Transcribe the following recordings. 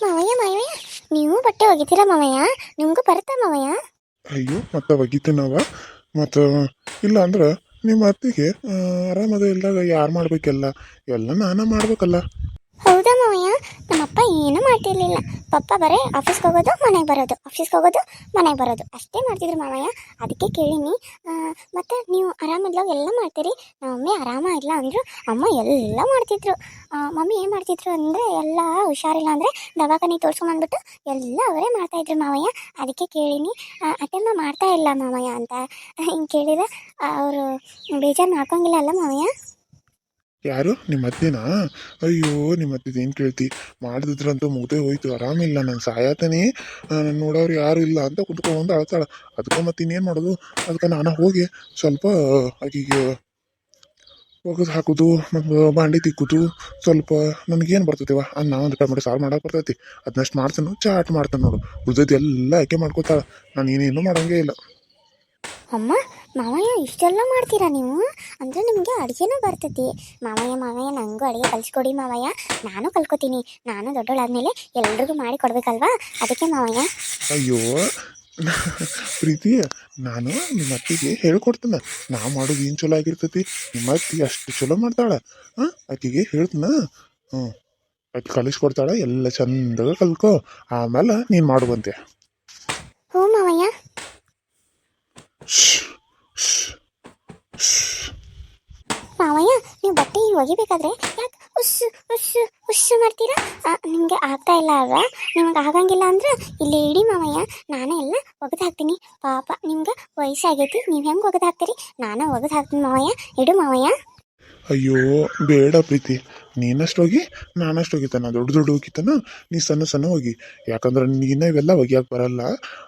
ಮಾವಯ್ಯ ಮಾವಯ್ಯ ನೀವು ಬಟ್ಟೆ ಒಗಿತೀರಾ ಮಾವಯ್ಯ? ನಿಮ್ಗೂ ಬರುತ್ತಾ ಮಾವಯ್ಯ? ಅಯ್ಯೋ ಮತ್ತೆ ಒಗಿತೀನವ ಮತ್ತು ಇಲ್ಲ ಅಂದ್ರೆ ನಿಮ್ಮ ಅತ್ತಿಗೆ ಆರಾಮದ ಇಲ್ದಾಗ ಯಾರು ಮಾಡ್ಬೇಕಲ್ಲ? ಎಲ್ಲ ನಾನೇ ಮಾಡ್ಬೇಕಲ್ಲ. ಹೌದಾ ನಮ್ಮಪ್ಪ ಏನೂ ಮಾಡ್ತಿರ್ಲಿಲ್ಲ. ಪಪ್ಪ ಬರೇ ಆಫೀಸ್ಗೆ ಹೋಗೋದು, ಮನೆಗೆ ಬರೋದು. ಆಫೀಸ್ಗೆ ಹೋಗೋದು, ಮನೆಗೆ ಬರೋದು. ಅಷ್ಟೇ ಮಾಡ್ತಿದ್ರು ಮಾವಯ್ಯ. ಅದಕ್ಕೆ ಕೇಳೀನಿ ಮತ್ತು ನೀವು ಆರಾಮಿದ್ಲಾಗ ಎಲ್ಲ ಮಾಡ್ತೀರಿ? ನಮ್ಮ ಮಮ್ಮಿ ಆರಾಮ ಇಲ್ಲ ಅಂದರು, ಅಮ್ಮ ಎಲ್ಲ ಮಾಡ್ತಿದ್ರು. ಮಮ್ಮಿ ಏನು ಮಾಡ್ತಿದ್ರು ಅಂದರೆ ಎಲ್ಲ ಹುಷಾರಿಲ್ಲ ಅಂದರೆ ದವಾಖಾನೆ ತೋರಿಸ್ಕೊಂಬಂದ್ಬಿಟ್ಟು ಎಲ್ಲ ಅವರೇ ಮಾಡ್ತಾಯಿದ್ರು ಮಾವಯ್ಯ. ಅದಕ್ಕೆ ಕೇಳೀನಿ ಅಟೆಮ್ಮ ಮಾಡ್ತಾ ಇಲ್ಲ ಮಾವಯ್ಯ ಅಂತ. ಹಿಂಗೆ ಕೇಳಿದ ಅವರು ಬೇಜಾರು ಮಾಡ್ಕೊಂಗಿಲ್ಲ ಅಲ್ಲ ಮಾವಯ್ಯ? ಯಾರು? ನಿಮ್ಮ ಅತ್ತೆನಾ? ಅಯ್ಯೋ, ನಿಮ್ಮ ಅತ್ತೆ ಏನು ಕೇಳ್ತಿ? ಮಾಡಿದ್ರಂತೂ ಮುಗ್ದೆ ಹೋಯ್ತು. ಆರಾಮಿಲ್ಲ. ನಾನು ಸಾಯತನೇ. ನಾನು ನೋಡೋರು ಯಾರು ಇಲ್ಲ ಅಂತ ಕುತ್ಕೊಂಡು ಅಳ್ತಾಳೆ. ಅದಕ್ಕೆ ಮತ್ತೆ ಇನ್ನೇನು ಮಾಡೋದು? ಅದಕ್ಕೆ ನಾನು ಹೋಗಿ ಸ್ವಲ್ಪ ಆಕಿಗೆ ಒಗದು ಹಾಕೋದು, ಮತ್ತು ಬಾಂಡಿ ತಿಕ್ಕುದು. ಸ್ವಲ್ಪ ನನಗೇನು ಬರ್ತೈತಿವ ಅನ್ನ ಒಂದು ಟೊಮೆಟೊ ಸಾರು ಮಾಡೋಕೆ ಬರ್ತೈತಿ. ಅದನ್ನಷ್ಟು ಮಾಡ್ತಾನು ಚಾಟ್ ಮಾಡ್ತಾನೆ ನೋಡು. ಉಳ್ದೈತಿ ಎಲ್ಲ ಆಕೆ ಮಾಡ್ಕೋತಾಳೆ. ನಾನು ಏನೇನು ಮಾಡೋಂಗೇ ಇಲ್ಲ. ಅಮ್ಮ ಮಾವಯ್ಯ ಇಷ್ಟೆಲ್ಲ ಮಾಡ್ತೀರಾ ನೀವು? ಅಂದರೆ ನಿಮಗೆ ಅಡುಗೆನೂ ಬರ್ತೈತಿ. ಮಾವಯ್ಯ ಮಾವಯ್ಯ ನನಗೂ ಅಡುಗೆ ಕಲಿಸ್ಕೊಡಿ ಮಾವಯ್ಯ. ನಾನು ಕಲ್ಕೋತೀನಿ. ನಾನು ದೊಡ್ಡವಳಾದ್ಮೇಲೆ ಎಲ್ರಿಗೂ ಮಾಡಿ ಕೊಡ್ಬೇಕಲ್ವಾ? ಅದಕ್ಕೆ ಮಾವಯ್ಯ. ಅಯ್ಯೋ ಪ್ರೀತಿ ನಾನು ನಿಮ್ಮ ಅತ್ತಿಗೆ ಹೇಳ್ಕೊಡ್ತೇನೆ. ನಾ ಮಾಡೋದು ಏನು ಚಲೋ ಆಗಿರ್ತೈತಿ? ನಿಮ್ಮ ಅತ್ತಿ ಅಷ್ಟು ಚಲೋ ಮಾಡ್ತಾಳೆ. ಹಾಂ? ಅತ್ತಿಗೆ ಹೇಳ್ತೀನ. ಹ್ಞೂ ಆಕೆ ಕಲಿಸ್ಕೊಡ್ತಾಳೆ ಎಲ್ಲ ಚಂದ ಕಲ್ಕೊ. ಆಮೇಲೆ ನೀನು ಮಾಡುವಂತೆ. ಹ್ಞೂ ಮಾವಯ್ಯ. ಮಾವಯ್ಯ, ನೀವು ಬಟ್ಟೆ ಒಗಿಬೇಕಾದ್ರೆ ಯಾಕೆ ಉಸ್ಸು ಉಸ್ಸು ಉಸ್ಸು ಮಾಡ್ತೀರಾ? ನಿಮಗೆ ಆಗ್ತಾ ಇಲ್ಲ ಅಲ್ವಾ? ನಿಮಗೆ ಆಗಂಗಿಲ್ಲ ಅಂದ್ರೆ ಇಲ್ಲಿ ಇಡಿ ಮಾವಯ್ಯ, ನಾನೇ ಎಲ್ಲ ಒಗೆದು ಹಾಕ್ತೀನಿ. ಪಾಪ, ನಿಮ್ಗೆ ವಯಸ್ಸಾಗೈತಿ, ನೀವು ಹೆಂಗೆ ಒಗೆದು ಹಾಕ್ತೀರಿ? ನಾನೇ ಒಗೆದು ಹಾಕ್ತೀನಿ ಮಾವಯ್ಯ. ಇಡು ಮಾವಯ್ಯ. ಅಯ್ಯೋ, ಬೇಡ ಪ್ರೀತಿ. ನೀನಷ್ಟು ಹೋಗಿ ನಾನಷ್ಟು ಹೋಗಿತಾನ ದೊಡ್ಡ ದೊಡ್ಡ ಹೋಗಿತಾನ ನೀ ಸಣ್ಣ ಸಣ್ಣ ಹೋಗಿ. ಯಾಕಂದ್ರೆ ನೀನ ಇವೆಲ್ಲ ಒಗಿಯಕ್ಕೆ ಬರಲ್ಲ.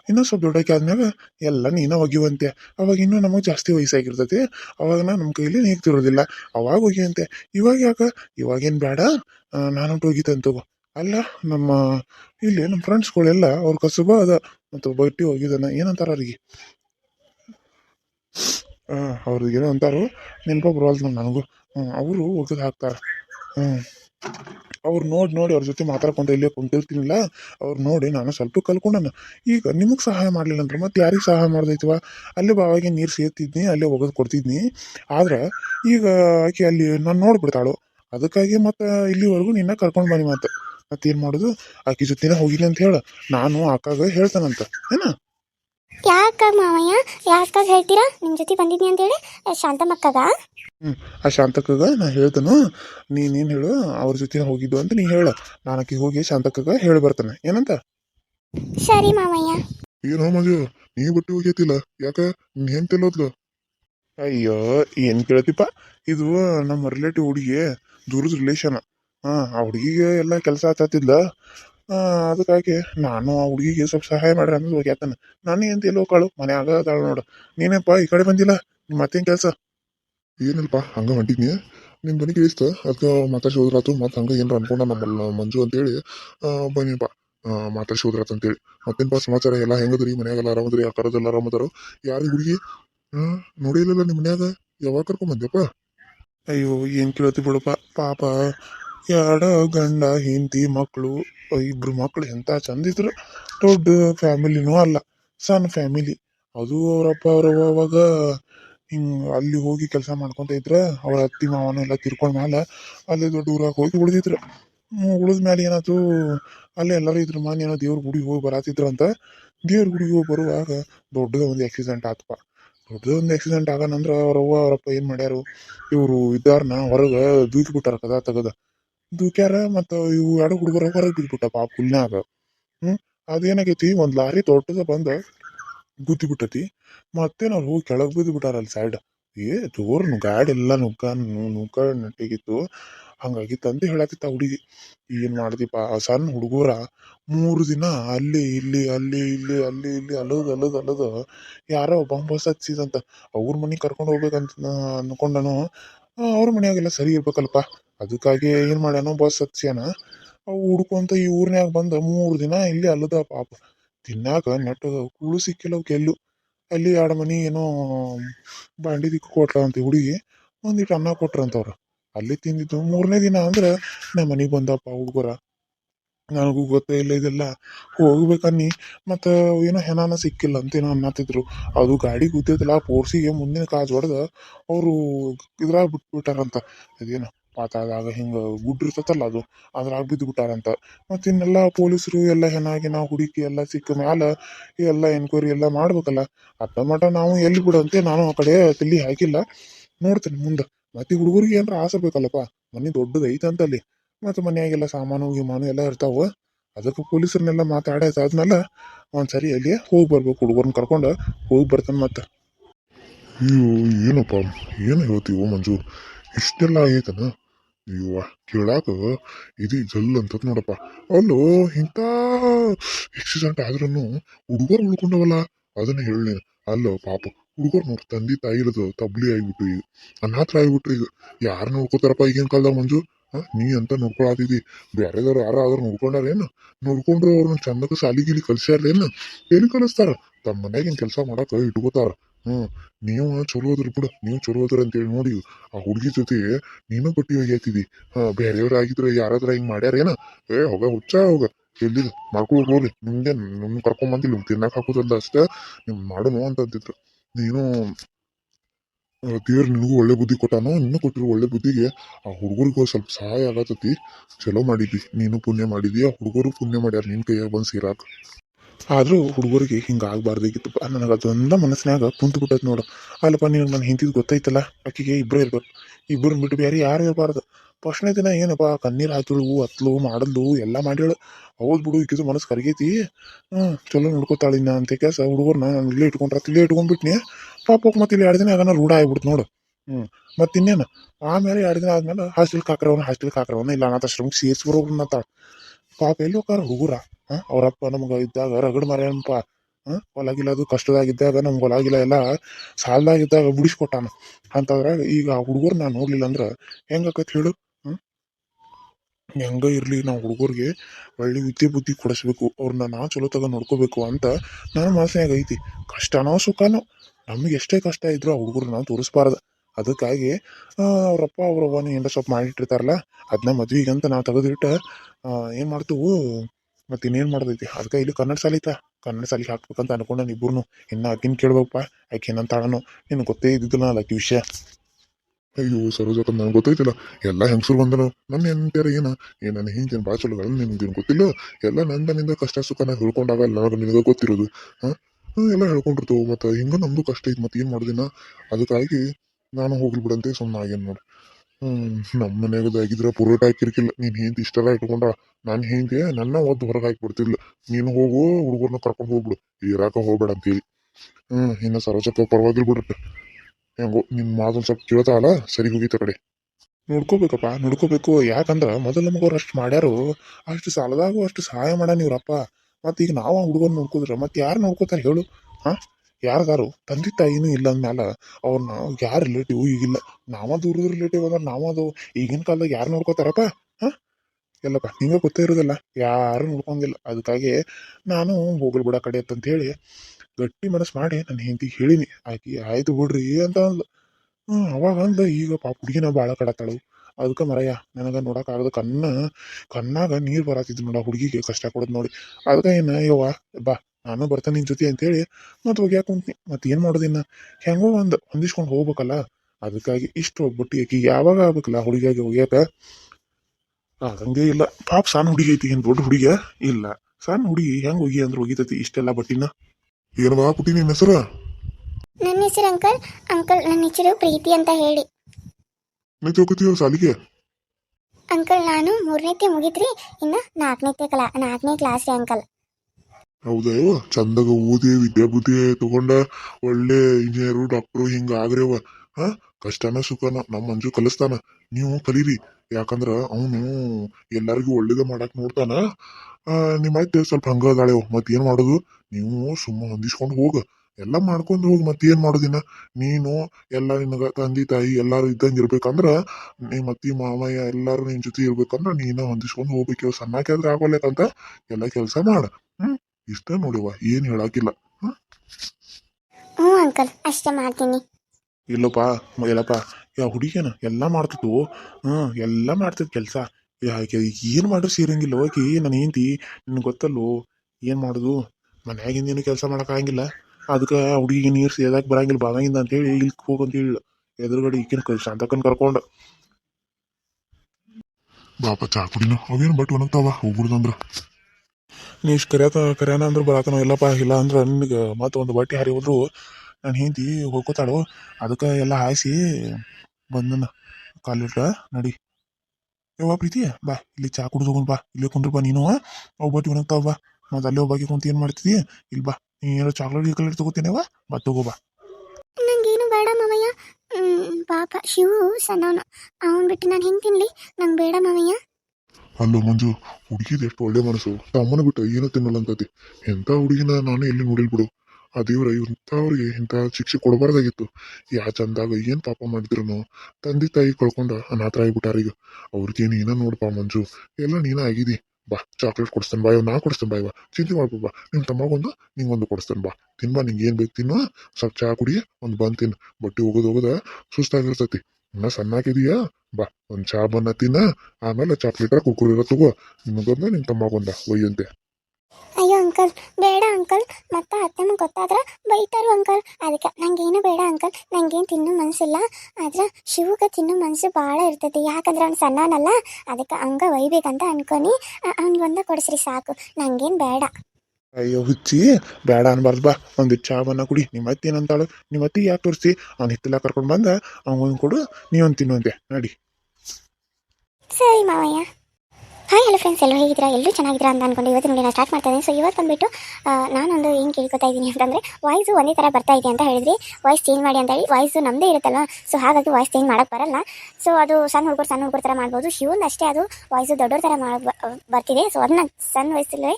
ಇನ್ನೂ ಸ್ವಲ್ಪ ದೊಡ್ಡಕ್ಕೆ ಆದ್ಮ್ಯಾಗ ಎಲ್ಲ ನೀನ ಒಗಿವಂತೆ ಅವಾಗ ಇನ್ನೂ ನಮಗೆ ಜಾಸ್ತಿ ವಯಸ್ಸಾಗಿರ್ತೈತಿ. ಅವಾಗ ನಮ್ಮ ಕೈಲಿ ನೀಗ್ತಿರೋದಿಲ್ಲ. ಅವಾಗ ಒಗಿಯಂತೆ ಇವಾಗ ಯಾಕೆ? ಇವಾಗೇನು ಬೇಡ ನಾನು ಹೋಗಿತಂತ ಅಲ್ಲ, ನಮ್ಮ, ಇಲ್ಲಿ ನಮ್ಮ ಫ್ರೆಂಡ್ಸ್ಗಳೆಲ್ಲ ಅವ್ರ ಕಸುಬ ಅದ. ಮತ್ತು ಬಟ್ಟಿ ಹೋಗಿದಾನ. ಏನಂತಾರ ಅವ್ರಿಗೆ? ಹಾಂ ಅವ್ರಿಗೆ ಏನೋ ಅಂತಾರೋ. ನೆನಪು ಬರವಲ್ದು ನನಗೂ. ಅವರು ಒಗೆದು ಹಾಕ್ತಾರೆ. ಹ್ಞೂ ಅವ್ರು ನೋಡಿ ನೋಡಿ ಅವ್ರ ಜೊತೆ ಮಾತಾಡ್ಕೊಂತ ಇಲ್ಲೇ ಕುಂತಿರ್ತೀನಿಲ್ಲ ಅವ್ರು ನೋಡಿ ನಾನು ಸ್ವಲ್ಪ ಕಲ್ಕೊಂಡನ. ಈಗ ನಿಮಗೆ ಸಹಾಯ ಮಾಡಲಿಲ್ಲ ಅಂದ್ರೆ ಮತ್ತೆ ಯಾರಿಗೆ ಸಹಾಯ ಮಾಡ್ದೈತವ? ಅಲ್ಲೇ ಬಾವಾಗಿ ನೀರು ಸೇರ್ತಿದ್ನಿ ಅಲ್ಲೇ ಒಗದು ಕೊಡ್ತಿದ್ನಿ. ಆದ್ರೆ ಈಗ ಆಕೆ ಅಲ್ಲಿ ನಾನು ನೋಡ್ಬಿಡ್ತಾಳು. ಅದಕ್ಕಾಗಿ ಮತ್ತೆ ಇಲ್ಲಿವರೆಗೂ ನಿನ್ನ ಕರ್ಕೊಂಡು ಬನ್ನಿ ಮತ್ತೆ. ಮತ್ತೇನು ಮಾಡೋದು? ಆಕೆ ಜೊತೆನೇ ಹೋಗಿಲ್ಲ ಅಂತ ಹೇಳ. ನಾನು ಆಕಾಗ ಹೇಳ್ತಾನಂತ. ಏನ? ಯಾಕಾಗ ಮಾವಯ್ಯ? ಯಾಕಾಗ ಹೇಳ್ತೀರಾ? ನಿಮ್ಮ ಜೊತೆ ಬಂದಿದ್ದೀನಿ ಅಂತೇಳಿ. ಶಾಂತಮ್ಮಕ್ಕಗ? ಹ್ಞೂ ಆ ಶಾಂತಕ್ಕಗ ನಾ ಹೇಳ್ತಾನು. ನೀನೇನು ಹೇಳು ಅವ್ರ ಜೊತೆ ಹೋಗಿದ್ದು ಅಂತ ನೀ ಹೇಳ. ನಾನು ಹೋಗಿ ಶಾಂತಕ್ಕಗ ಹೇಳಿ ಬರ್ತಾನೆ. ಏನಂತ? ಸರಿ ಮಾವಯ್ಯ. ಏನೋ ಮಜು ನೀ ಬಟ್ಟೆ ಹೋಗ್ಯತಿಲ್ಲ ಯಾಕ? ನೀನ್ ತಿಲ್ಲೋದ್ಲು ಅಯ್ಯೋ ಏನ್ ಕೇಳತಿಪ್ಪ ಇದು ನಮ್ಮ ರಿಲೇಟಿವ್ ಹುಡುಗಿ ದೂರದ ರಿಲೇಷನ್ ಹಾ ಆ ಹುಡುಗಿಗೆ ಎಲ್ಲ ಕೆಲಸ ಆತಾತಿದ್ಲ ಅದಕ್ಕಾಗಿ ನಾನು ಆ ಹುಡುಗಿಗೆ ಸ್ವಲ್ಪ ಸಹಾಯ ಮಾಡ್ರಿ ಅನ್ನೋದು ಹೋಗ್ಯಾತನ ನಾನು ಏನು ಎಲ್ಲೋ ಕಾಳು ಮನ್ಯಾಗ ಅದಾಳ ನೋಡು. ನೀನೇಪ್ಪ ಈ ಕಡೆ ಬಂದಿಲ್ಲ? ನಿಮ್ಮ ಮತ್ತೇನ್ ಕೆಲಸ? ಏನಿಲ್ಲಪ್ಪ ಹಂಗೆ ಹೊಂಟಿದ್ನಿ ನಿಮ್ಮ ಧ್ವನಿ ಕೇಳಿಸ್ತ. ಅದಕ್ಕೆ ಮಾತಾಡ್ಸಿ ಹೋದ್ರಾತು ಮತ್ತೆ ಹಂಗೆ ಏನ್ರ ಅನ್ಕೊಂಡ ನಮ್ಮಲ್ಲ ಮಂಜು ಅಂತೇಳಿ ಆ, ಬನ್ನಿಪ್ಪ ಆ, ಮಾತಾಡ್ಸಿ ಹೋದ್ರಾತ್ ಅಂತೇಳಿ. ಮತ್ತೇನಪ್ಪ ಸಮಾಚಾರ? ಎಲ್ಲ ಹೆಂಗದ್ರಿ? ಮನ್ಯಾಗೆಲ್ಲ ಆರಾಮದ್ರಿ? ಕರದೆಲ್ಲ ಆರಾಮದಾರು? ಯಾರು ಹುಡುಗಿ? ಹಾಂ ನೋಡಿಲ್ಲಲ್ಲ ನಿಮ್ಮ ಮನ್ಯಾಗ? ಯಾವಾಗ ಕರ್ಕೊಂಡ್ ಬಂದ್ಯಪ್ಪ? ಅಯ್ಯೋ ಏನು ಕೇಳತಿ ಬಿಡಪ್ಪ. ಪಾಪ. ಎರಡು ಗಂಡ, ಹೆಂಡತಿ ಮಕ್ಕಳು ಇಬ್ಬರು ಮಕ್ಕಳು ಎಂತ ಚಂದಿದ್ರು ದೊಡ್ಡ ಫ್ಯಾಮಿಲಿನೂ ಅಲ್ಲ, ಸಣ್ಣ ಫ್ಯಾಮಿಲಿ ಅದು ಅವರಪ್ಪ ಅವಾಗ ಹಿಂಗ್ ಅಲ್ಲಿ ಹೋಗಿ ಕೆಲಸ ಮಾಡ್ಕೊತ ಇದ್ರ, ಅವ್ರ ಅತ್ತಿ, ಮಾವನ ಎಲ್ಲ ತಿರ್ಕೊಂಡ ಮ್ಯಾಲ ಅಲ್ಲಿ ದೊಡ್ಡ ಊರಾಗ ಹೋಗಿ ಉಳಿದಿದ್ರು. ಉಳಿದ ಮೇಲೆ ಏನಾಯ್ತು, ಅಲ್ಲಿ ಎಲ್ಲರೂ ಇದ್ರ ಮನೆ ಏನೋ ದೇವ್ರ ಗುಡಿಗೆ ಹೋಗಿ ಬರಾತಿದ್ರು ಅಂತ ದೇವ್ರ ಗುಡಿಗೆ ಹೋಗಿ ಬರುವಾಗ ದೊಡ್ಡದ ಒಂದು ಆಕ್ಸಿಡೆಂಟ್ ಆತಪ್ಪ ದೊಡ್ಡದ ಒಂದು ಆಕ್ಸಿಡೆಂಟ್ ಆಗನಂದ್ರ ಅವ್ರವ್ವ ಅವರಪ್ಪ ಏನು ಮಾಡ್ಯಾರು, ಇವರು ಇದ್ದಾರನ ಹೊರಗೆ ದೂಕಿ ಬಿಟ್ಟಾರ ಕದ ತೆಗದ. ದೂಕ್ಯಾರ ಮತ್ತು ಇವು ಎರಡು ಹುಡುಗರ ಹೊರಗೆ ಬಿದ್ಬಿಟ್ಟ ಪಾಪ ಹುಲ್ನಾಗ ಹ್ಞೂ ಅದೇನಾಗೈತಿ, ಒಂದು ಲಾರಿ ದೊಡ್ಡದ ಬಂದು ಗುದ್ದಿ ಬಿಟ್ಟತಿ ಮತ್ತೆ ಅವ್ರು ಹೋಗಿ ಕೆಳಗೆ ಬಿದ್ದು ಬಿಟ್ಟಾರ ಅಲ್ಲಿ ಸೈಡ್ ಏ, ಜೋರ್ ಗಾಡಿ ಎಲ್ಲ ನುಗ್ಗ ನುಗ್ಗ ನಟ್ಟಿಗಿತ್ತು. ಹಂಗಾಗಿ ತಂದೆ ಹೇಳತ್ತಿತ್ತ ಹುಡುಗಿ, ಏನು ಮಾಡ್ದಿಪ್ಪ ಸಣ್ಣ ಹುಡುಗರ ಮೂರು ದಿನ ಅಲ್ಲಿ, ಇಲ್ಲಿ ಅಲ್ಲಿ ಇಲ್ಲಿ ಅಲ್ಲಿ, ಇಲ್ಲಿ ಅಲ್ಲದ ಅಲ್ಲದ ಅಲ್ಲದ ಯಾರೋ ಬಾಂಬ್ ಬಸ್ ಹಚ್ಚಿದಂತ. ಅವ್ರ ಮನೆಗೆ ಕರ್ಕೊಂಡು ಹೋಗ್ಬೇಕಂತ ಅನ್ಕೊಂಡನು, ಅವ್ರ ಮನೆಯಾಗೆಲ್ಲ ಸರಿ ಇರ್ಬೇಕಲ್ಪ. ಅದಕ್ಕಾಗಿ ಏನ್ ಮಾಡ್ಯಾನೋ ಬಸ್ ಹಚ್ಚ್ಯಾನ ಅವು ಹುಡ್ಕೊಂತ ಈ ಊರ್ನ್ಯಾಗ ಬಂದ ಮೂರು ದಿನ ಇಲ್ಲಿ ಅಲ್ಲದ ಪಾಪ. ತಿನ್ನಾಕ ನೆಟ್ಟ ಕೂಳು ಸಿಕ್ಕಿಲ್ಲ ಅವ್ಕೆ ಅಲ್ಲಿ ಎರಡು ಮನಿ ಏನೋ ಬಾಂಡಿ ದಿಕ್ಕು ಅಂತ ಹುಡುಗಿ ಒಂದಿಟ್ಟು ಅನ್ನ ಕೊಟ್ರಂತವ್ರು ಅಲ್ಲಿ ತಿಂದಿದ್ದು ಮೂರನೇ ದಿನ ಅಂದ್ರೆ ನಮ್ಮ ಮನೆಗೆ ಬಂದಪ್ಪ ಹುಡುಗರ. ನನಗೂ ಗೊತ್ತೇ ಇಲ್ಲ ಇದೆಲ್ಲ. ಹೋಗ್ಬೇಕನ್ನಿ, ಮತ್ತು ಏನೋ ಹೆಣನ ಸಿಕ್ಕಿಲ್ಲ ಅಂತೇನೋ ಅನ್ನತ್ತಿದ್ರು. ಅದು ಗಾಡಿ ಗುದ್ದೈತಲ್ಲ ಪೋರ್ಸಿಗೆ ಮುಂದಿನ ಕಾಜು ಹೊಡೆದ, ಅವರು ಇದ್ರಾಗ ಬಿಟ್ಬಿಟ್ಟಾರಂತ. ಅದೇನು. ಪಾತಾಳದಾಗ ಹಿಂಗೆ ಗುಡ್ಡ ಇರ್ತೈತಲ್ಲ ಅದು, ಅದ್ರಾಗ ಬಿದ್ದು ಬಿಟ್ಟಾರಂತ ಮತ್ತು ಇನ್ನೆಲ್ಲ ಪೊಲೀಸರು ಎಲ್ಲ ಹೆಣಾಗಿನ ಹುಡುಕಿ ಎಲ್ಲ ಸಿಕ್ಕ ಮ್ಯಾಲ ಎಲ್ಲ ಎನ್ಕ್ವೈರಿ ಎಲ್ಲ ಮಾಡ್ಬೇಕಲ್ಲ ಅರ್ಧ ಮಟ ನಾವು ಎಲ್ಲಿ ಬಿಡಂತೆ ನಾನು ಆ ಕಡೆ ತಲೆ ಹಾಕಿಲ್ಲ. ನೋಡ್ತೇನೆ ಮುಂದೆ. ಮತ್ತೆ ಹುಡುಗರಿಗೆ ಏನಾರ ಆಸೆ ಬೇಕಲ್ಲಪ್ಪ? ಮನೆ ದೊಡ್ಡದು ಐತಂತಲ್ಲಿ ಮತ್ತು ಮನ್ಯಾಗೆಲ್ಲ ಸಾಮಾನು ಗಿಮಾನು ಎಲ್ಲ ಇರ್ತಾವೆ. ಅದಕ್ಕೆ ಪೊಲೀಸರನ್ನೆಲ್ಲ ಒಂದು ಸರಿ ಅಲ್ಲಿ ಹೋಗಿ ಬರ್ಬೇಕು ಹುಡುಗರನ್ನ ಕರ್ಕೊಂಡು, ಹೋಗಿ ಬರ್ತಾನೆ ಮತ್ತೆ. ಅಯ್ಯೋ, ಏನಪ್ಪ? ಏನು ಹೇಳ್ತೀವೋ ಮಂಜು? ಇಷ್ಟೆಲ್ಲ ಆಗೈತನ? ಅಯ್ಯೋ ಕೇಳಾಕ ಇದು ಜಲ್ ಅಂತ ನೋಡಪ್ಪ. ಅಲ್ಲೋ, ಇಂಥ ಆಕ್ಸಿಡೆಂಟ್ ಆದ್ರೂ ಹುಡುಗರು ಉಳ್ಕೊಂಡವಲ್ಲ? ಅದನ್ನ ಹೇಳಿ ಅಲ್ಲೋ, ಪಾಪ, ಹುಡುಗರು ನೋಡಿ, ತಂದೆ ತಾಯಿ ಇರೋದು ತಬ್ಲಿ ಆಗಿಬಿಟ್ಟು ಈಗ. ಅನಾಥರ ಆಗಿಬಿಟ್ರು ಈಗ. ಯಾರು ನೋಡ್ಕೋತಾರಪ್ಪ ಈಗಿನ ಕಾಲದಾಗ ಮಂಜು? ನೀ ಅಂತ ನೋಡ್ಕೊಳತಿದಿ ಬೇರೆದವ್ರು ಯಾರು ಆದ್ರೂ ನೋಡ್ಕೊಂಡಾರೇನು ನೋಡ್ಕೊಂಡ್ರು ಅವ್ರನ್ನ ಚಂದಕ್ಕೆ ಸಾಲಿಗಿಲಿ ಕಲ್ಸ್ಯಾರೇನು ಎಲ್ಲಿ ಕಲಿಸ್ತಾರ? ತಮ್ಮ ಮನ್ಯಾಗಿನ ಕೆಲಸ ಮಾಡಕ್ಕೆ ಇಟ್ಕೋತಾರ. ಹ್ಮ್ ನೀವು ಚಲೋ ಅದ್ರಿ ಬಿಡು ನೀವು ಚಲೋ ಅದ್ರ ಅಂತೇಳಿ ನೋಡಿ, ಆ ಹುಡುಗಿ ಜೊತೆ ನೀನು ಬಟ್ಟಿ ಒಗ್ಯಾತಿದಿ ಹಾ, ಬೇರೆಯವ್ರು ಆಗಿದ್ರೆ ಯಾರಾದ್ರ ಹಿಂಗ್ ಮಾಡ್ಯಾರೇನ ಏ, ಹೋಗ, ಹುಚ್ಚ ಹೋಗ. ಎಲ್ಲಿದು ಮಾಡ್ಕೊಳಕ್ ಹೋಗ್ರಿ ನಿಮ್ಗೆ ನಿಮ್ ಕರ್ಕೊಂಡ್ ಬಂದಿಲ್ಲ ನಿಮ್ಗೆ ತಿನ್ನಕ್ ಹಾಕೋದಲ್ಲ ಅಷ್ಟೇ. ನಿಮ್ ಮಾಡೋನು ಅಂತ ಅಂತಿದ್ರು. ನೀನು ದೇವ್ರು ನಿನಗೂ ಒಳ್ಳೆ ಬುದ್ಧಿ ಕೊಟ್ಟಾನೋ, ಇನ್ನೂ ಕೊಟ್ಟಿರೋ ಒಳ್ಳೆ ಬುದ್ಧಿಗೆ ಆ ಹುಡುಗರಿಗೂ ಸ್ವಲ್ಪ ಸಹಾಯ ಆಗತತಿ. ಚಲೋ ಮಾಡಿದ್ದಿ. ನೀನು ಪುಣ್ಯ ಮಾಡಿದಿ ಆ ಹುಡುಗರು ಪುಣ್ಯ ಮಾಡ್ಯಾರ. ನಿನ್ ಕೈಯಾಗ ಬಂದ್ ಸೇರಾಕ. ಆದರೂ ಹುಡುಗರಿಗೆ ಹಿಂಗೆ ಆಗಬಾರ್ದಾಗಿತ್ತಪ್ಪ ನನಗೆ ಅದೊಂದ ಮನಸ್ಸಿನಾಗ ಕುಂತು ಬಿಟ್ಟೈತೆ ನೋಡು. ಅಲ್ಲಪ್ಪ ನಿನಗೆ ನನ್ನ ಹಿಂದಿದ್ದು ಗೊತ್ತೈತಲ್ಲ? ಆಕಿಗೆ ಇಬ್ಬರೇ ಇರ್ಬೇಕು. ಇಬ್ಬರನ್ನ ಬಿಟ್ಟು ಬೇರೆ ಯಾರು ಇರಬಾರ್ದು. ಫಸ್ಟ್ನೇ ದಿನ ಏನಪ್ಪ, ಕಣ್ಣೀರು ಹಾಕಿಳು ಅತ್ಲು ಮಾಡಲು ಎಲ್ಲ ಮಾಡ್ಯಾಳು. ಹೌದು ಬಿಡು ಇಕ್ಕಿದ ಮನಸ್ಸು ಕರಗೈತಿ. ಹ್ಞೂ ಚಲೋ ನಾ ಅಂತ ಕೆಲಸ ಹುಡುಗರ್ನ ನಾನು ಇಲ್ಲೇ ಇಟ್ಕೊಂಡ್ರ ಇಲ್ಲೇ ಇಟ್ಕೊಂಡ್ಬಿಟ್ನಿ. ಪಾಪಕ್ಕೆ ಮತ್ತೆ ಇಲ್ಲಿ ಎರಡು ದಿನ ಆಗನ ರೂಢ ಆಗ್ಬಿಡ್ತು ನೋಡು. ಹ್ಞೂ ಮತ್ತೆ ಇನ್ನೇನು? ಆಮೇಲೆ ಎರಡು ದಿನ ಆದ್ಮೇಲೆ ಹಾಸ್ಟೆಲ್ ಕಾಕ್ರವನ ಹಾಸ್ಟೆಲ್ ಕಾಕ್ರವನ ಇಲ್ಲ ಅನಾಥಾಶ್ರಮಕ್ಕೆ ಸೇರಿಸಿ ಬರೋಬ್ರನ್ನತ್ತ ಪಾಪ ಎಲ್ಲಿ ಹೋಗಾರ ಹುಡುಗರ? ಅವರಪ್ಪ ನಮ್ಗೆ ಇದ್ದಾಗ ರಗಡ್ ಮರ್ಯಾನಪ್ಪ. ಹಾಂ? ಹೊಲಗಿಲ್ಲ ಅದು, ಕಷ್ಟದಾಗಿದ್ದಾಗ ನಮ್ಗೆ ಹೊಲಾಗಿಲ್ಲ, ಎಲ್ಲ ಸಾಲದಾಗಿದ್ದಾಗ ಬಿಡಿಸ್ಕೊಟ್ಟಾನ. ಅಂತಂದ್ರಾಗ ಈಗ ಆ ಹುಡುಗರು ನಾನು ನೋಡ್ಲಿಲ್ಲ ಅಂದ್ರೆ ಹೆಂಗಾಕತ್ ಹೇಳು? ಹ್ಞೂ ಹೆಂಗ ಇರಲಿ ನಾವು ಹುಡುಗರಿಗೆ ಒಳ್ಳೆ ವಿದ್ಯೆ ಬುದ್ಧಿ ಕೊಡಿಸ್ಬೇಕು ಅವ್ರನ್ನ ನಾವು ಚಲೋ ತಗ ನೋಡ್ಕೋಬೇಕು ಅಂತ ನನ್ನ ಮನಸ್ಸಿನಾಗ ಐತಿ. ಕಷ್ಟನೋ ಸುಖನೋ, ನಮಗೆ ಎಷ್ಟೇ ಕಷ್ಟ ಇದ್ರು ಆ ಹುಡುಗರು ನಾವು ತೋರಿಸ್ಬಾರ್ದು. ಅದಕ್ಕಾಗಿ ಅವ್ರಪ್ಪ ಅವ್ರವ್ವನ ಏನಾರ ಸ್ವಲ್ಪ ಮಾಡಿಟ್ಟಿರ್ತಾರಲ್ಲ ಅದನ್ನ ಮದ್ವಿಗಂತ ನಾವು ತೆಗೆದಿಟ್ಟು ಏನು ಮಾಡ್ತೀವು? ಮತ್ತೆ ಇನ್ನೇನು ಮಾಡ್ದೈತಿ? ಅದಕ್ಕೆ ಇಲ್ಲಿ ಕನ್ನಡ ಸಾಲಿ ಐತ. ಕನ್ನಡ ಶಾಲೆಗೆ ಹಾಕ್ಬೇಕಂತ ಅನ್ಕೊಂಡ ಇಬ್ಬರು ಇನ್ನು ಆಕಿನ ಕೇಳ್ಬೇಕಪ್ಪ. ಆಕೆ ಏನಂತಾಳನೋ ನಿನಗೆ ಗೊತ್ತೇ ಇದ್ದಿದ್ದಿಲ್ಲ ಅಲ್ಲ ವಿಷಯ. ಅಯ್ಯೋ, ಸರೋಜಕ್ಕ, ನನಗೆ ಗೊತ್ತೈತಿಲ್ಲ. ಎಲ್ಲ ಹೆಂಗಸರು ಬಂದನು. ನನ್ನ ಎಂತಾರ ಏನ? ಏ ನನ್ನ ಹಿಂದಿನ ಚಲೋ ನಿಮ್ಗೆ ಗೊತ್ತಿಲ್ಲ? ಎಲ್ಲ ನಂದನಿಂದ ಕಷ್ಟ ಸುಖನ ಹೇಳ್ಕೊಂಡಾಗ ನನಗೆ ನಿನಗೆ ಗೊತ್ತಿರೋದು. ಹಾಂ? ಎಲ್ಲ ಹೇಳ್ಕೊಂಡಿರ್ತೇವೆ. ಮತ್ತು ಹಿಂಗ ನಮ್ದು ಕಷ್ಟ ಐತಿ. ಮತ್ತೆ ಏನು ಮಾಡೋದಿನ ಅದಕ್ಕಾಗಿ ನಾನು ಹೋಗ್ಲಿ ಬಿಡಂತೆ. ಸುಮ್ಮನೆ ಆಗೇನು ನೋಡಿ. ಹ್ಮ್ ನಮ್ಮ ಮನ್ಯಾಗದ ಆಗಿದ್ರೆ ಪುರೋಟ ಹಾಕಿರ್ಕಿಲ್ಲ. ನೀನು ಹಿಂದಿ ಇಷ್ಟೆಲ್ಲ ಇಟ್ಕೊಂಡ, ನಾನು ಹಿಂದೆ ನನ್ನ ಒದ್ದು ಹೊರಗೆ ಹಾಕಿಬಿಡ್ತಿಲ್ಲ ನೀನು ಹೋಗು, ಹುಡುಗರ್ನ ಕರ್ಕೊಂಡು ಹೋಗ್ಬಿಡು. ಇರಾಕ ಹೋಗ್ಬೇಡ ಅಂತೇಳಿ. ಹ್ಮ್, ಇನ್ನು ಸರೋಜಕ್ಕ ಪರವಾಗಿಲ್ಲ ಬಿಡ್ರಿ. ಹೆಂಗೋ, ನಿನ್ ಮಾತೊಂದು ಸ್ವಲ್ಪ ಕೇಳ್ತಾವಲ್ಲ ಸರಿ ಹೋಗಿತ್ತ ಕಡೆ. ನೋಡ್ಕೋಬೇಕಪ್ಪ, ನೋಡ್ಕೋಬೇಕು. ಯಾಕಂದ್ರೆ ಮೊದಲು ನಮಗವ್ರು ಅಷ್ಟು ಮಾಡ್ಯಾರು. ಅಷ್ಟು ಸಾಲದಾಗೂ ಅಷ್ಟು ಸಹಾಯ ಮಾಡ್ಯಾನ ಇವ್ರಪ್ಪ. ಮತ್ತೆ ಈಗ ನಾವು ಆ ಹುಡುಗನ್ ನೋಡ್ಕೋದ್ರ ಮತ್ತೆ ಯಾರು ನೋಡ್ಕೋತಾರೆ ಹೇಳು? ಹಾ? ಯಾರ್ದಾರು ತಂದೆ ತಾಯಿನೂ ಇಲ್ಲ ಅಂದ್ಮ್ಯಾಲ ಅವ್ರನ್ನ ಯಾರು ರಿಲೇಟಿವ್ ಈಗಿಲ್ಲ ನಾವ ದೂರದ ರಿಲೇಟಿವ್ ಅಂದ್ರೆ, ನಾವದು ಈಗಿನ ಕಾಲದಾಗ ಯಾರು ನೋಡ್ಕೋತಾರಪ್ಪ? ಹಾಂ? ಎಲ್ಲಪ್ಪ ನಿಮಗೆ ಗೊತ್ತೇ ಇರೋದಿಲ್ಲ. ಯಾರು ನೋಡ್ಕೊಂಗಿಲ್ಲ ಅದಕ್ಕಾಗಿ ನಾನು ಹೋಗ್ಲಿ ಬಿಡ ಕಡೆ ಅಂತ ಹೇಳಿ ಗಟ್ಟಿ ಮನಸ್ಸು ಮಾಡಿ ನನ್ನ ಹೆಂಡತಿಗೆ ಹೇಳಿನಿ. ಆಕಿ, ಆಯ್ತು ಬಿಡ್ರಿ ಅಂತ ಅಂದ್ಲು. ಹ್ಞೂ ಅವಾಗ ಅಂದ ಈಗ ಪಾಪ ಹುಡುಗಿನ ಭಾಳ ಕಡತಾಳು. ಅದಕ್ಕೆ ಮರಯ್ಯ, ನನಗೆ ನೋಡೋಕ್ಕಾಗದ ಕಣ್ಣ, ಕಣ್ಣಾಗ ನೀರು ಬರತ್ತಿದ್ದು ನೋಡ ಹುಡುಗಿಗೆ ಕಷ್ಟ ಕೊಡೋದು ನೋಡಿ. ಅದಕ್ಕೆ ಏನು, ಯವ್ವ, ಬಾ ನಾನು ಬರ್ತೇನೆ ನಿನ್ನ ಜೊತೆ ಅಂತೇಳಿ ಮತ್ತೆ ಒಗ್ಯಾಕ ಕುಂತ್ನಿ. ಮತ್ತೆ ಏನು ಮಾಡೋದಿನ್ನ ಹೆಂಗೋ ಒಂದು ಹೊಂದಿಸ್ಕೊಂಡು ಹೋಗ್ಬೇಕಲ್ಲ? ಅದಕ್ಕಾಗಿ ಇಷ್ಟು ಹೋಗ್ಬಿಟ್ಟು. ಯಾಕೆ ಯಾವಾಗ ಆಗ್ಬೇಕಲ್ಲ ಹುಡುಗಿಯಾಗಿ ಹೋಗ್ಯಾಕ? ಆಗಂಗೆ ಇಲ್ಲ. ಪಾಪ ಸಣ್ಣ ಹುಡುಗಿ ಐತಿ ಏನು ದೊಡ್ಡ ಹುಡುಗಿಯ ಇಲ್ಲ. ಸಣ್ಣ ಹುಡುಗಿ ಹೆಂಗೆ ಹೋಗಿ ಅಂದ್ರೆ ಹೋಗಿತೈತಿ ಇಷ್ಟೆಲ್ಲ ಬಟ್ಟಿನ? ಏನು ಪುಟಿ ನಿನ್ನ ಹೆಸರು? ನನ್ನ ಹೆಸರು ಅಂಕಲ್. ಅಂಕಲ್ ನನ್ನ ಹೆಸರು ಪ್ರೀತಿ ಅಂತ ಹೇಳಿ. ನೀ ತಿಳ್ಕೊತೀವ ಸಾಲಿಗೆ ಅಂಕಲ್ ನಾನು ಮೂರನೇತೆ ಮುಗಿತ್ರಿ. ಇನ್ನು ನಾಲ್ಕನೇತೆ ಕ್ಲಾ ನಾಲ್ಕನೇ ಕ್ಲಾಸ್ ರೀ ಅಂಕಲ್. ಹೌದಾ ಚಂದಗ ಓದಿ ವಿದ್ಯಾಬುದ್ಧಿ ತಗೊಂಡ ಒಳ್ಳೆ ಇಂಜಿನಿಯರು, ಡಾಕ್ಟ್ರು ಹಿಂಗ ಆಗ್ರೇವ ಹಾ? ಕಷ್ಟನ ಸುಖನ ನಮ್ಮ ಮಂಜು ಕಲಿಸ್ತಾನ. ನೀವು ಕಲೀರಿ. ಯಾಕಂದ್ರ ಅವನು ಎಲ್ಲರಿಗೂ ಒಳ್ಳೇದ ಮಾಡಕ್ ನೋಡ್ತಾನ. ನಿಮ್ಮ ಅತ್ತೆ ಸ್ವಲ್ಪ ಹಂಗ ಅದಾಳೆ ಮತ್ ಏನ್ ಮಾಡೋದು? ನೀವು ಸುಮ್ಮ ಹೊಂದಿಸ್ಕೊಂಡು ಹೋಗ. ಎಲ್ಲ ಮಾಡ್ಕೊಂಡು ಹೋಗಿ ಮತ್ ಏನ್ ಮಾಡೋದಿನ ನೀನು ಎಲ್ಲ ನಿನಗ ತಂದೆ, ತಾಯಿ ಎಲ್ಲಾರು ಇದ್ದಂಗ ಇರ್ಬೇಕಂದ್ರ ನಿಮ್ಮ ಅತ್ತಿ ಮಾಮಯ್ಯ ಎಲ್ಲಾರು ನಿನ್ ಜೊತೆ ಇರ್ಬೇಕಂದ್ರ ನೀನ ಹೊಂದಿಸ್ಕೊಂಡು ಹೋಗ್ಬೇಕು. ಸಣ್ಣಕ್ಕೆ ಆದ್ರೆ ಆಗೋಲ್ಲಕಂತ ಎಲ್ಲ ಕೆಲಸ ಮಾಡ. ಹ್ಮ್? ಇಷ್ಟ ನೋಡುವ ಏನ್ ಹೇಳಾಕಿಲ್ಲ. ಹ್ಞೂ ಅಂಕಲ್ ಅಷ್ಟೇ ಮಾಡ್ತೀನಿ. ಇಲ್ಲಪ್ಪ ಇಲ್ಲಪ್ಪ ಎಲ್ಲಪ್ಪ ಯಾ ಹುಡುಗಿಯನ? ಎಲ್ಲ ಮಾಡ್ತಿತ್ತು. ಹ್ಞೂ ಎಲ್ಲ ಮಾಡ್ತಿದ್ ಕೆಲಸ. ಯಾಕೆ ಏನು ಮಾಡ್ರು ಸೇರಂಗಿಲ್ಲ. ಓಕೆ ನನ್ನ ಹೆಂಡತಿ ನಿನಗೆ ಗೊತ್ತಲ್ಲೋ ಏನು ಮಾಡೋದು? ಮನ್ಯಾಗಿಂದ ಏನು ಕೆಲಸ ಮಾಡೋಕ್ಕಾಗಿಲ್ಲ ಅದಕ್ಕೆ ಹುಡುಗಿಗೆ ನೀರು ಸೇದಕ್ಕೆ ಬರಂಗಿಲ್ಲ ಬಾವಿಯಿಂದ ಅಂತೇಳಿ ಇಲ್ಲಿ ಹೋಗಂತ ಹೇಳಿ ಎದುರುಗಡೆ ಈಕಿನ ಕೈ ಶಾಂತಕ್ಕನ್ ಕರ್ಕೊಂಡು. ಬಾಪ ಚಾ ಕುಡಿನ? ಅವೇನು ಬಟ್ ಒಣಗ್ತಾವ? ಹೋಗ್ಬಿಡ್ದಂದ್ರ ನೀ ಇಷ್ಟು ಕರೆಯತ ಕರೆಯನ ಅಂದ್ರೆ ಬರತನೋ ಇಲ್ಲಪ್ಪ, ಇಲ್ಲ ಅಂದ್ರೆ ನಿನಗೆ ಮತ್ತೆ ಒಂದು ಬಟ್ಟೆ ಹರಿ ಹೋದ್ರು ನಾನು ಹಿಂದಿ ಹೋಗ್ಕೋತಾಳು, ಅದಕ್ಕೆ ಎಲ್ಲ ಹಾಯಿಸಿ ಬಂದನ ಕಾಲಿಟ್ಟ ನಡಿ. ಯವ್ವ ಪ್ರೀತಿ, ಬಾ, ಇಲ್ಲಿ ಚಾ ಕುಡಿದು ಹೋಗೋಣ ಬಾ, ಇಲ್ಲಿ ಕುಂದ್ರ ಬಾ ನೀನು ಅವು ಬಟ್ಟೆ ಒಣಗ್ತಾವ ಬಾ, ಮತ್ತೆ ಅಲ್ಲಿ ಹೋಗಿ ಕುಂತ ಏನು ಮಾಡ್ತಿದ್ದೀಯ ಇಲ್ಲಿ ಬಾ, ನೀ ಏನೋ ಚಾಕ್ಲೇಟ್ ಗೀಕ್ಲೇಟ್ ತಗೋತೀನವ ಬಾ, ತಗೋ ಬಾ. ನಂಗೇನು ಬೇಡ ಮಾವಯ್ಯ. ಪಾಪ, ಶಿವು ಸಣ್ಣವನು. ಅವನು ಬಿಟ್ಟು ನಾನು ಹೆಂಗೆ ತಿನ್ಲಿ? ನಂಗೆ ಬೇಡ ಮಾವಯ್ಯ. ಅಲ್ಲೋ ಮಂಜು, ಹುಡುಗಿದ ಎಷ್ಟು ಒಳ್ಳೆ ಮನಸ್ಸು. ತಮ್ಮನ ಬಿಟ್ಟು ಏನೋ ತಿನ್ನಲ್ಲ ಅಂತತಿ. ಎಂಥ ಹುಡುಗಿನ ನಾನು ಎಲ್ಲಿ ನೋಡಿಲ್ ಬಿಡು. ಆ ದೇವ್ರ ಇಂಥವ್ರಿಗೆ ಇಂಥ ಶಿಕ್ಷೆ ಕೊಡಬಾರ್ದಾಗಿತ್ತು. ಯಾ ಚಂದಾಗ ಏನ್ ಪಾಪ ಮಾಡಿದ್ರು ತಂದೆ ತಾಯಿ ಕಳ್ಕೊಂಡ ಅನಾಥ ಆಗಿಬಿಟ್ಟಾರ ಈಗ. ಅವ್ರಿಗೆ ನೀನ ನೋಡಪ್ಪ ಮಂಜು. ಎಲ್ಲ ನೀನ ಆಗಿದಿ. ಬಾ ಚಾಕ್ಲೇಟ್ ಕೊಡಿಸ್ತೇನೆ ಬಾ ಇವ್ ನಾ ಕೊಡಿಸ್ತೇನೆ ಬಾ. ಇವ ಚಿಂತೆ ಮಾಡ್ಬ ಬಾ. ನಿಮ್ ತಮ್ಮಗೊಂದು, ನಿಂಗೊಂದು ಕೊಡಿಸ್ತೇನೆ ಬಾ. ತಿನ್ಬಾ ನಿಂಗೆ ಏನ್ ಬೇಕು ತಿನ್ನು. ಸ್ವಲ್ಪ ಚಹಾ ಕುಡಿ, ಒಂದು ಬಂದ್ ತಿನ್ನು ಬಟ್ಟೆ ಹೋಗೋದು ಹೋಗೋದ ಸುಸ್ತಾಗಿರ್ತತಿ. ಇನ್ನ ಸಣ್ಣಾಗಿದೀಯಾ? ಬಾ, ಒಂದ್ ಚಾ ಬನ್ನ ತಿನ್ನ, ಆಮೇಲೆ ಚಾಕ್ಲೇಟ್ ಕುರ್ಕುರಿ ತಗೋ. ನಿಮಗೊಂದ ನಿಮ್ ತಮ್ಮಗೊಂದ ಒಯ್ಯಂತೆ. ಅಯ್ಯೋ ಅಂಕಲ್ ಬೇಡ ಅಂಕಲ್ ಮತ್ತೆ ಅತ್ತೆಮ್ಮ ಗೊತ್ತಾದ್ರ ಬೈತಾರು ಅಂಕಲ್ ಅದಕ್ಕೆ ನಂಗೇನು ಬೇಡ ಅಂಕಲ್ ನಂಗೇನು ತಿನ್ನೋ ಮನಸ್ಸಿಲ್ಲ ಆದ್ರೆ ಶಿವಗೆ ತಿನ್ನೋ ಮನಸ್ಸು ಭಾಳ ಇರ್ತೈತಿ. ಯಾಕಂದ್ರೆ ಅವ್ನು ಸಣ್ಣನಲ್ಲ. ಅದಕ್ಕೆ ಹಂಗ ಒಯ್ಬೇಕಂತ ಅನ್ಕೊನಿ. ಅವ್ನಿಗೊಂದ ಕೊಡಿಸ್ರಿ ಸಾಕು. ನಂಗೇನು ಬೇಡ. ಅಯ್ಯೋ, ಹುಚ್ಚಿ. ಬೇಡ ಅನ್ಬಾರ್ದು ಬಾ. ಒಂದು ಚಾವನ್ನ ಕುಡಿ. ನಿಮ್ಮ ಅತ್ತಿ ಏನಂತಾಳು? ನಿಮ್ಮ ಅತ್ತಿ ಯಾಕೆ ತೋರಿಸಿ? ಅವ್ನ ಹಿತ್ತಲ ಕರ್ಕೊಂಡು ಬಂದ, ಅವ್ನು ಕೊಡು, ನೀವೊಂದು ತಿನ್ನುವಂತೆ ನಡಿ. ಸರಿ ಮಾವಯ್ಯ. ಹಾಯ್ ಹಲೋ ಫ್ರೆಂಡ್ಸ್ ಎಲ್ಲರೂ ಹೇಗಿದ್ದೀರಾ? ಎಲ್ಲರೂ ಚೆನ್ನಾಗಿದ್ದೀರಾ ಅಂತ ಅನ್ಕೊಂಡು ಇವತ್ತು ನೋಡಿ ನಾನು ಸ್ಟಾರ್ಟ್ ಮಾಡ್ತಾ ಇದ್ದೀನಿ. ಸೊ ಇವತ್ತು ಬಂದುಬಿಟ್ಟು ನಾನೊಂದು ಏನು ಕೇಳ್ಕೊತಾ ಇದ್ದೀನಿ ಅಂತಂದರೆ ವಾಯ್ಸು ಒಂದೇ ಥರ ಬರ್ತಾ ಇದೆ ಅಂತ ಹೇಳಿದ್ರಿ. ವಾಯ್ಸ್ ಚೇಂಜ್ ಮಾಡಿ ಅಂತ ಹೇಳಿ ವಾಯ್ಸು ನಮ್ಮದೇ ಇರುತ್ತಲ್ಲ ಸೊ ಹಾಗಾಗಿ ವಾಯ್ಸ್ ಚೇಂಜ್ ಮಾಡೋಕ್ಕೆ ಬರಲ್ಲ. ಸೊ ಅದು ಸಣ್ಣ ಹುಡುಗರು ಸಣ್ಣ ಹುಡುಗರ ಥರ ಮಾಡ್ಬೋದು. ಶಿವನ್ ಅಷ್ಟೇ ಅದು ವಾಯ್ಸು ದೊಡ್ಡವ್ರ ಥರ ಮಾಡ, ಬರ್ತಿದೆ. ಸೊ ಅದನ್ನ ಸಣ್ಣ ವಯಸ್ಸಲ್ಲೇ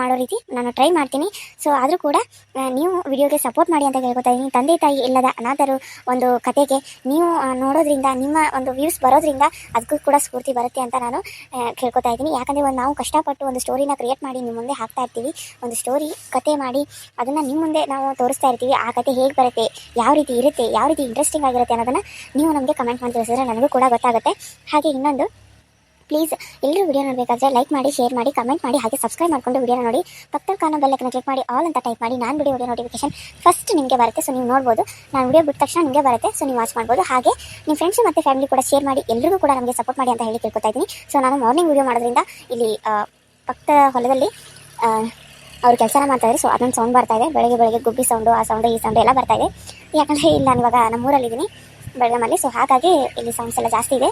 ಮಾಡೋ ರೀತಿ ನಾನು ಟ್ರೈ ಮಾಡ್ತೀನಿ. ಸೊ ಆದರೂ ಕೂಡ ನೀವು ವಿಡಿಯೋಗೆ ಸಪೋರ್ಟ್ ಮಾಡಿ ಅಂತ ಕೇಳ್ಕೊತಾ ಇದ್ದೀನಿ. ತಂದೆ ತಾಯಿ ಇಲ್ಲದ ಅನಾಥರು ಒಂದು ಕತೆಗೆ ನೀವು ನೋಡೋದ್ರಿಂದ, ನಿಮ್ಮ ಒಂದು ವ್ಯೂಸ್ ಬರೋದ್ರಿಂದ, ಅದಕ್ಕೂ ಕೂಡ ಸ್ಫೂರ್ತಿ ಬರುತ್ತೆ ಅಂತ ನಾನು ಕೇಳ್ಕೊತಾ ಯಾಕಂದರೆ ಒಂದು ನಾವು ಕಷ್ಟಪಟ್ಟು ಒಂದು ಸ್ಟೋರಿನ ಕ್ರಿಯೇಟ್ ಮಾಡಿ ನಿಮ್ಮ ಮುಂದೆ ಹಾಕ್ತಾ ಇರ್ತೀವಿ. ಒಂದು ಸ್ಟೋರಿ ಕತೆ ಮಾಡಿ ಅದನ್ನು ನಿಮ್ಮ ಮುಂದೆ ನಾವು ತೋರಿಸ್ತಾ ಇರ್ತೀವಿ. ಆ ಕತೆ ಹೇಗೆ ಬರುತ್ತೆ, ಯಾವ ರೀತಿ ಇರುತ್ತೆ, ಯಾವ ರೀತಿ ಇಂಟ್ರೆಸ್ಟಿಂಗ್ ಆಗಿರುತ್ತೆ ಅನ್ನೋದನ್ನು ನೀವು ನಮಗೆ ಕಮೆಂಟ್ ಮಾಡಿ ತಿಳಿಸಿದ್ರೆ ನನಗೂ ಕೂಡ ಗೊತ್ತಾಗುತ್ತೆ. ಹಾಗೆ ಇನ್ನೊಂದು ಪ್ಲೀಸ್ ಎಲ್ಲರೂ ವಿಡಿಯೋ ನೋಡಬೇಕಾದ್ರೆ ಲೈಕ್ ಮಾಡಿ, ಶೇರ್ ಮಾಡಿ, ಕಮೆಂಟ್ ಮಾಡಿ, ಹಾಗೆ ಸಬ್ಸ್ಕ್ರೈಬ್ ಮಾಡ್ಕೊಂಡು ವಿಡಿಯೋ ನೋಡಿ. ಪಕ್ಕದ ಕಾನೋ ಬೆಲ್ಲಕ್ಕೆ ಕ್ಲಿಕ್ ಮಾಡಿ ಆಲ್ ಅಂತ ಟೈಪ್ ಮಾಡಿ, ನಾನು ವಿಡಿಯೋ ನೋಟಿಫಿಕೇಶನ್ ಫಸ್ಟ್ ನಿಮಗೆ ಬರುತ್ತೆ. ಸೊ ನೀವು ನೋಡ್ಬೋದು. ನಾನು ವಿಡಿಯೋ ಬಿಟ್ಟ ತಕ್ಷಣ ನಿಮಗೆ ಬರುತ್ತೆ. ಸೊ ನೀವು ವಾಚ್ ಮಾಡ್ಬೋದು. ಹಾಗೆ ನಿಮ್ಮ ಫ್ರೆಂಡ್ಸ್ ಮತ್ತು ಫ್ಯಾಮಿಲಿ ಕೂಡ ಶೇರ್ ಮಾಡಿ ಎಲ್ಲರಿಗೂ ಕೂಡ ನಮಗೆ ಸಪೋರ್ಟ್ ಮಾಡಿ ಅಂತ ಹೇಳಿ ಕೇಳ್ಕೊತಾ ಇದ್ದೀನಿ. ಸೊ ನಾನು ಮಾರ್ನಿಂಗ್ ವಿಡಿಯೋ ಮಾಡೋದ್ರಿಂದ ಇಲ್ಲಿ ಪಕ್ಕದ ಹೊಲದಲ್ಲಿ ಅವ್ರು ಮಾಡ್ತಾ ಇದ್ದಾರೆ ಸೊ ಅದೊಂದು ಸೌಂಡ್ ಬರ್ತಾ ಇದೆ. ಬೆಳಗ್ಗೆ ಬೆಳಗ್ಗೆ ಗುಬ್ಬಿ ಸೌಂಡು ಆ ಸೌಂಡು ಈ ಸೌಂಡ್ ಎಲ್ಲ ಬರ್ತಾ ಇದೆ. ಯಾಕಂದರೆ ಇಲ್ಲ ನಾನು ಇವಾಗ ನಮ್ಮೂರಲ್ಲಿದ್ದೀನಿ. ಬೆಳಗಾಮಲ್ಲಿ ಸೊ ಹಾಗಾಗಿ ಇಲ್ಲಿ ಸೌಂಡ್ಸ್ ಎಲ್ಲ ಜಾಸ್ತಿ ಇದೆ.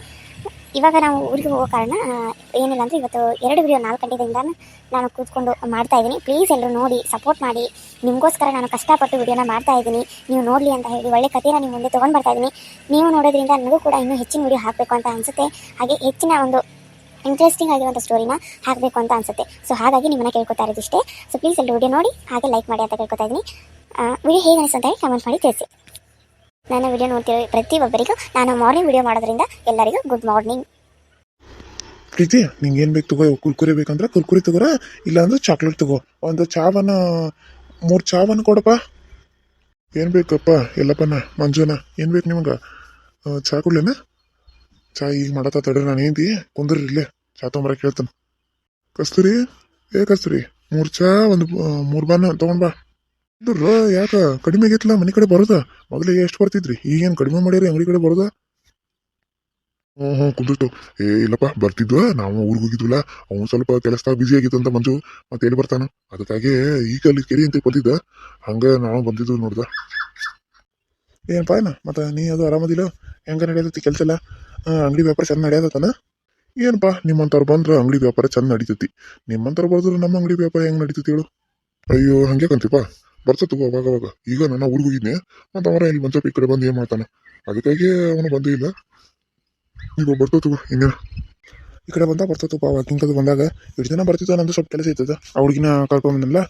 ಇವಾಗ ನಾವು ಊರಿಗೆ ಹೋಗೋ ಕಾರಣ ಏನಿಲ್ಲ ಅಂದರೆ ಇವತ್ತು ಎರಡು ವಿಡಿಯೋ ನಾಲ್ಕು ಗಂಟೆಯಿಂದ ನಾನು ಕೂತ್ಕೊಂಡು ಮಾಡ್ತಾ ಇದ್ದೀನಿ. ಪ್ಲೀಸ್ ಎಲ್ಲರೂ ನೋಡಿ ಸಪೋರ್ಟ್ ಮಾಡಿ. ನಿಮಗೋಸ್ಕರ ನಾನು ಕಷ್ಟಪಟ್ಟು ವಿಡಿಯೋನ ಮಾಡ್ತಾ ಇದ್ದೀನಿ. ನೀವು ನೋಡಲಿ ಅಂತ ಹೇಳಿ ಒಳ್ಳೆ ಕಥೆನ ನಿಮ್ಮ ಮುಂದೆ ತೊಗೊಂಡು ಬರ್ತಾ ಇದ್ದೀನಿ. ನೀವು ನೋಡೋದ್ರಿಂದ ನನಗೂ ಕೂಡ ಇನ್ನೂ ಹೆಚ್ಚಿನ ವಿಡಿಯೋ ಹಾಕಬೇಕು ಅಂತ ಅನಿಸುತ್ತೆ. ಹಾಗೆ ಹೆಚ್ಚಿನ ಒಂದು ಇಂಟ್ರೆಸ್ಟಿಂಗ್ ಆಗಿರುವಂಥ ಸ್ಟೋರಿನ ಹಾಕಬೇಕು ಅಂತ ಅನಿಸುತ್ತೆ. ಸೊ ಹಾಗಾಗಿ ನಿಮ್ಮನ್ನ ಕೇಳ್ಕೊತಾ ಇರೋದಿಷ್ಟೇ. ಸೊ ಪ್ಲೀಸ್ ಎಲ್ಲರೂ ವಿಡಿಯೋ ನೋಡಿ, ಹಾಗೆ ಲೈಕ್ ಮಾಡಿ ಅಂತ ಕೇಳ್ಕೊತಾ ಇದ್ದೀನಿ. ವಿಡಿಯೋ ಹೇಗೆ ಅನಿಸುತ್ತೆ ಕಮೆಂಟ್ ಮಾಡಿ ತಿಳಿಸಿ. ನನ್ನ ವಿಡಿಯೋ ನೋಡ್ತಿರೋ ಪ್ರತಿಯೊಬ್ಬರಿಗೂ ನಾನು ಮಾರ್ನಿಂಗ್ ವಿಡಿಯೋ ಮಾಡೋದ್ರಿಂದ ಎಲ್ಲರಿಗೂ ಗುಡ್ ಮಾರ್ನಿಂಗ್ ಪ್ರೀತಿ ನಿಂಗೆ ಏನು ಬೇಕು ತಗೋ? ಕುರ್ಕುರಿ ಬೇಕಂದ್ರೆ ಕುರ್ಕುರಿ ತಗೋರ, ಇಲ್ಲಾಂದ್ರೆ ಚಾಕ್ಲೇಟ್ ತಗೋ. ಒಂದು ಚಾವನ, ಮೂರು ಚಾವನ ಕೊಡಪ್ಪ. ಏನು ಬೇಕಪ್ಪ? ಎಲ್ಲಪ್ಪನ, ಮಂಜುನ, ಏನು ಬೇಕು ನಿಮಗೆ? ಚಾ ಕೊಡ್ಲೇನ? ಚಾ ಈಗ ಮಾಡತ್ತ ತಡ್ರಿ ನಾನು ಏನ್ತಿ ಕುಂದ್ರಿ ಇಲ್ಲೇ. ಚಾ ತೊಂಬರ ಕೇಳ್ತಾನೆ ಕಸ್ತೂರಿ? ಏ ಕಸ್ತೂರಿ, ಮೂರು ಚಾ, ಒಂದು ಮೂರು ಬಾನ ತೊಗೊಂಡ್ ಬಾ. ಯಾಕ? ಕಡಿಮೆ ಆಗೈತಲ್ಲ, ಮನೆ ಕಡೆ ಬರೋದ? ಮೊದಲಿಗೆ ಎಷ್ಟು ಬರ್ತಿದ್ರಿ? ಈಗೇನು ಕಡಿಮೆ ಮಾಡ್ಯಾರಿ ಅಂಗಡಿ ಕಡೆ ಬರೋದ? ಹ್ಞೂ ಹ್ಞೂ ಕುಂದಿಟ್ಟು ಏ, ಇಲ್ಲಪ್ಪ, ಬರ್ತಿದ್ವ? ನಾವು ಊರಿಗೆ ಹೋಗಿದ್ವಲ್ಲ, ಅವ್ನು ಸ್ವಲ್ಪ ಕೆಲಸದಾಗ ಆಗಿತ್ತು ಅಂತ ಮಂಜು ಮತ್ತೆ ಎಲ್ಲಿ ಬರ್ತಾನ? ಅದಕ್ಕಾಗಿ ಈಗ ಅಲ್ಲಿ ಕೆರಿ ಅಂತ ಬಂದಿದ್ದ. ಹಂಗ ನಾವು ಬಂದಿದ್ವಿ ನೋಡ್ದ. ಏನಪ್ಪ ಏನ ಮತ್ತೆ ನೀ ಅದು ಆರಾಮದಿಲ್ಲ? ಹೆಂಗೆ ನಡೆಯತೈತಿ ಕೆಲಸ ಎಲ್ಲ? ಅಂಗಡಿ ವ್ಯಾಪಾರ ಚಂದ ನಡೆಯತನ ಏನಪ್ಪ ನಿಮ್ಮಂಥವ್ರು ಬಂದ್ರೆ ಅಂಗಡಿ ವ್ಯಾಪಾರ ಚಂದ ನಡೀತೈತಿ. ನಿಮ್ಮಂತವ್ರು ಬರ್ದ್ರೆ ನಮ್ಮ ಅಂಗಡಿ ವ್ಯಾಪಾರ ಹೆಂಗ್ ನಡೀತೈತಿ ಹೇಳು? ಅಯ್ಯೋ ಹಂಗೆ ಕಂತೀಪ ಬರ್ತತ್ತು ಅವಾಗ ಈಗ ನನ್ನ ಊರಿಗೆ ಹೋಗಿದ್ನೆ. ಮತ್ತು ಅವರ ಇಲ್ಲಿ ಮಂಚಪ್ಪ ಈ ಕಡೆ ಬಂದು ಏನು ಮಾಡ್ತಾನೆ? ಅದಕ್ಕಾಗಿ ಅವನು ಬಂದೇ ಇಲ್ಲ. ಈಗ ತಗೋ ಇನ್ನೇನು ಈ ಕಡೆ ಬಂದ ಬರ್ತತ್ತಪ್ಪ ವಾಕಿಂಗ್ ಬಂದಾಗ ಎಷ್ಟು ಜನ ಬರ್ತಿತ್ತು ನಂದು ಸ್ವಲ್ಪ ಕೆಲಸ ಇತ್ತದ ಆ ಹುಡುಗಿನ ಕರ್ಕೊಂಬಂದಿಲ್ಲ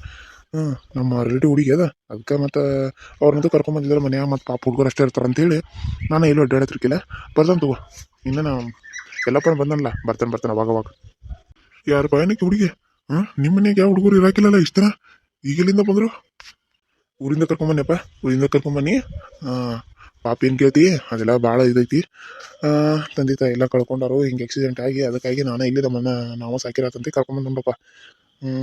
ಹ್ಞೂ ನಮ್ಮ ರಿಲೇಟಿವ್ ಹುಡುಗಿ ಅದ. ಅದಕ್ಕೆ ಮತ್ತು ಅವ್ರನ್ನಂತೂ ಕರ್ಕೊಂಬಂದಿದ್ದಾರೆ ಮನ್ಯಾಗ ಮತ್ತು ಪಾಪ ಹುಡುಗರು ಅಷ್ಟೇ ಇರ್ತಾರೆ ಅಂತೇಳಿ ನಾನು ಎಲ್ಲೂ ಅಡ್ಡಾಡತ್ತಿರ್ಕಿಲ್ಲ ಬರ್ತಾನೆ ತಗೋ. ಇನ್ನು ಎಲ್ಲಪ್ಪ ಬಂದನಲ್ಲ, ಬರ್ತಾನೆ ಬರ್ತಾನೆ ಅವಾಗ ಅವಾಗ. ಯಾರು ಪಯಣಕ್ಕೆ ಹುಡುಗಿ? ಹಾಂ ನಿಮ್ಮ ಮನೆಗೆ ಯಾವ ಹುಡುಗರು ಇರಾಕಿಲ್ಲಲ್ಲ ಇಷ್ಟ ದಿನ ಈಗೆಲ್ಲಿಂದ ಬಂದರು? ಊರಿಂದ ಕರ್ಕೊಂಬನ್ನಿಯಪ್ಪ ಊರಿಂದ ಕರ್ಕೊಂಬನ್ನಿ. ಪಾಪ ಏನು ಕೇಳ್ತಿ? ಅದೆಲ್ಲ ಭಾಳ ಇದೈತಿ. ತಂದೆ ತಾಯಿ ಎಲ್ಲ ಕಳ್ಕೊಂಡಾರು ಹಿಂಗೆ ಆಕ್ಸಿಡೆಂಟ್ ಆಗಿ ಅದಕ್ಕಾಗಿ ನಾನು ಇಲ್ಲಿ ನಮ್ಮನ್ನ ನಾವು ಸಾಕಿರತ್ತಂತೆ ಕರ್ಕೊಂಬಂದಪ್ಪ ಹ್ಞೂ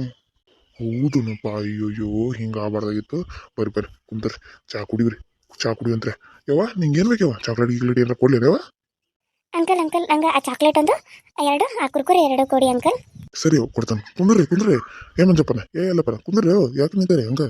ಹೌದನಪ್ಪ ಅಯ್ಯೋಯ್ಯೋ ಹಿಂಗೆ ಆಗಬಾರ್ದಾಗಿತ್ತು. ಬರ್ರಿ ಬರ್ರಿ ಕುಂತರ್ರಿ. ಚಾ ಕುಡಿಬ್ರಿ ಚಾ ಕುಡಿಯಂತ್ರೆ ಯವ್ವ ನಿಂಗೆ ಏನು ಬೇಕವ್ವ ಚಾಕ್ಲೇಟ್ ಗಿಕ್ಲೇಟ್ ಏನಾರ ಕೊಡ್ಲಿ ಯವ್ವ ಅಂಕಲ್ ಅಂಕಲ್ ನಂಗೆ ಆ ಚಾಕ್ಲೇಟ್ ಒಂದು ಎರಡು ಆ ಕುರ್ಕುರಿ ಎರಡು ಕೊಡಿ ಅಂಕಲ್ ಸರಿ ಕೊಡ್ತಾನೆ. ಕುಂದ್ರಿ ಕುಂದ್ರಿ ಏ ಮಂಜಪ್ಪನ ಏ ಅಲ್ಲಪ್ಪನ ಕುಂದ್ರಿ ಯಾಕೆ ನಿಂತಾರೆ ಹಂಗೆ?